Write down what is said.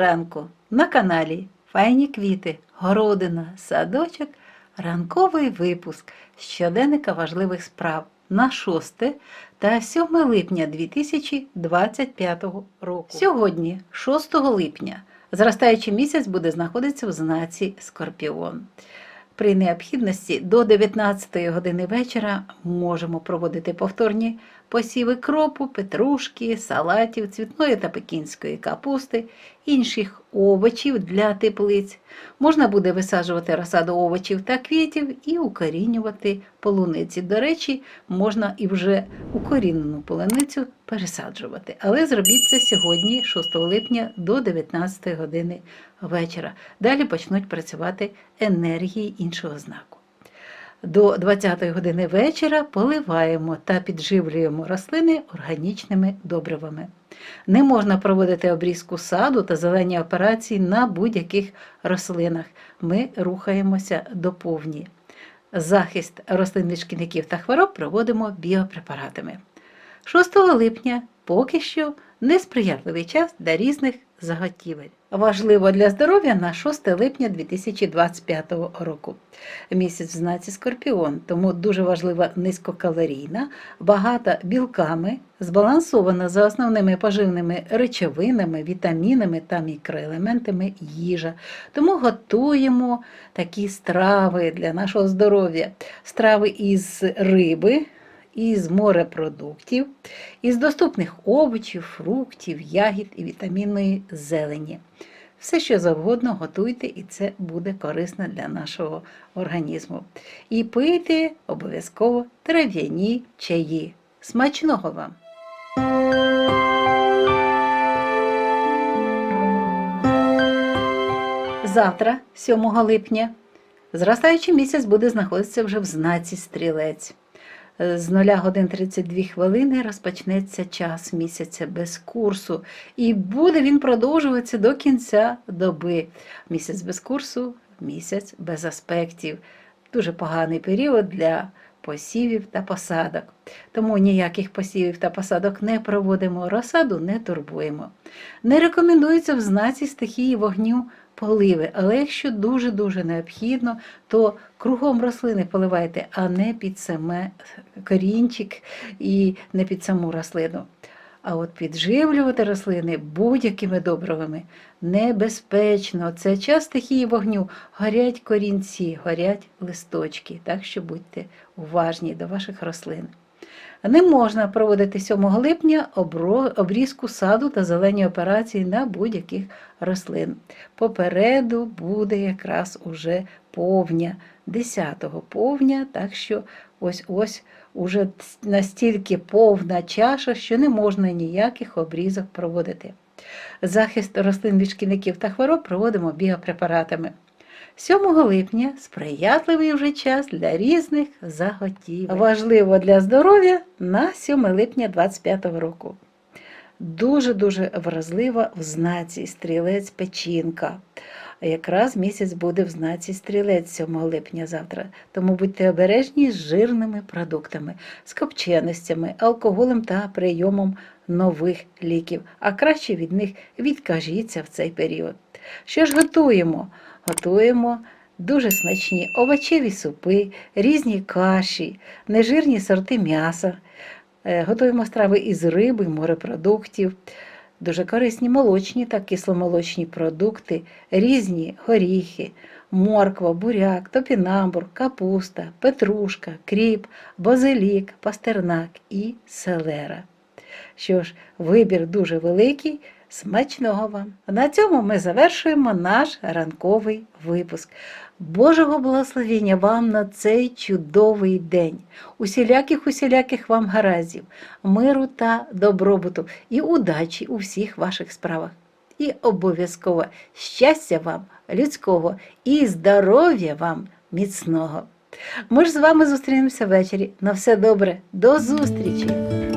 ранку на каналі Файні квіти, городина, садочок, ранковий випуск щоденника важливих справ на 6 та 7 липня 2025 року. Сьогодні, 6 липня, зростаючий місяць буде знаходитися в знаці Скорпіон. При необхідності до 19 години вечора можемо проводити повторні посіви кропу, петрушки, салатів, цвітної та пекінської капусти, інших овочів для теплиць. Можна буде висаджувати розсаду овочів та квітів і укорінювати полуниці. До речі, можна і вже укорінену полуницю пересаджувати. Але зробіть це сьогодні, 6 липня, до 19 години вечора. Далі почнуть працювати енергії іншого знаку. До 20 години вечора поливаємо та підживлюємо рослини органічними добривами. Не можна проводити обрізку саду та зелені операції на будь-яких рослинах. Ми рухаємося до повні. Захист рослин від шкідників та хвороб проводимо біопрепаратами. 6 липня поки що несприятливий час для різних заготівель. Важливо для здоров'я на 6 липня 2025 року. Місяць в знаці Скорпіон, тому дуже важлива низькокалорійна, багата білками, збалансована за основними поживними речовинами, вітамінами та мікроелементами їжа. Тому готуємо такі страви для нашого здоров'я. Страви із риби, із морепродуктів, із доступних овочів, фруктів, ягід і вітамінної зелені. Все, що завгодно готуйте, і це буде корисно для нашого організму. І пийте обов'язково трав'яні чаї. Смачного вам! Завтра, 7 липня, зростаючий місяць буде знаходитися вже в знаці стрілець. З 0 годин 32 хвилини розпочнеться час місяця без курсу, і буде він продовжуватися до кінця доби. Місяць без курсу, місяць без аспектів. Дуже поганий період для посівів та посадок. Тому ніяких посівів та посадок не проводимо, розсаду не турбуємо. Не рекомендується в знаці стихії вогню поливи, але якщо дуже-дуже необхідно, то кругом рослини поливайте, а не під саме корінчик і не під саму рослину. А от підживлювати рослини будь-якими добривами небезпечно. Це час стихії вогню. Горять корінці, горять листочки, так що будьте уважні до ваших рослин. Не можна проводити 7 липня обрізку саду та зелені операції на будь-яких рослин. Попереду буде якраз уже повня, 10-го повня, так що ось ось уже настільки повна чаша, що не можна ніяких обрізок проводити. Захист рослин від шкідників та хвороб проводимо біопрепаратами. 7 липня сприятливий вже час для різних заготівель. Важливо для здоров'я на 7 липня 25 року. Дуже-дуже вразлива в знаці стрілець печінка. Якраз місяць буде в знаці стрілець 7 липня завтра. Тому будьте обережні з жирними продуктами, з копченостями, алкоголем та прийомом нових ліків, а краще від них відкажіться в цей період. Що ж готуємо? Готуємо дуже смачні овочеві супи, різні каші, нежирні сорти м'яса. Е, Готуємо страви із риби, морепродуктів, дуже корисні молочні та кисломолочні продукти, різні горіхи, морква, буряк, топінамбур, капуста, петрушка, кріп, базилік, пастернак і селера. Що ж, вибір дуже великий. Смачного вам! На цьому ми завершуємо наш ранковий випуск. Божого благословення вам на цей чудовий день, усіляких усіляких вам гараздів, миру та добробуту і удачі у всіх ваших справах. І обов'язково щастя вам, людського і здоров'я вам міцного. Ми ж з вами зустрінемося ввечері. На все добре, до зустрічі!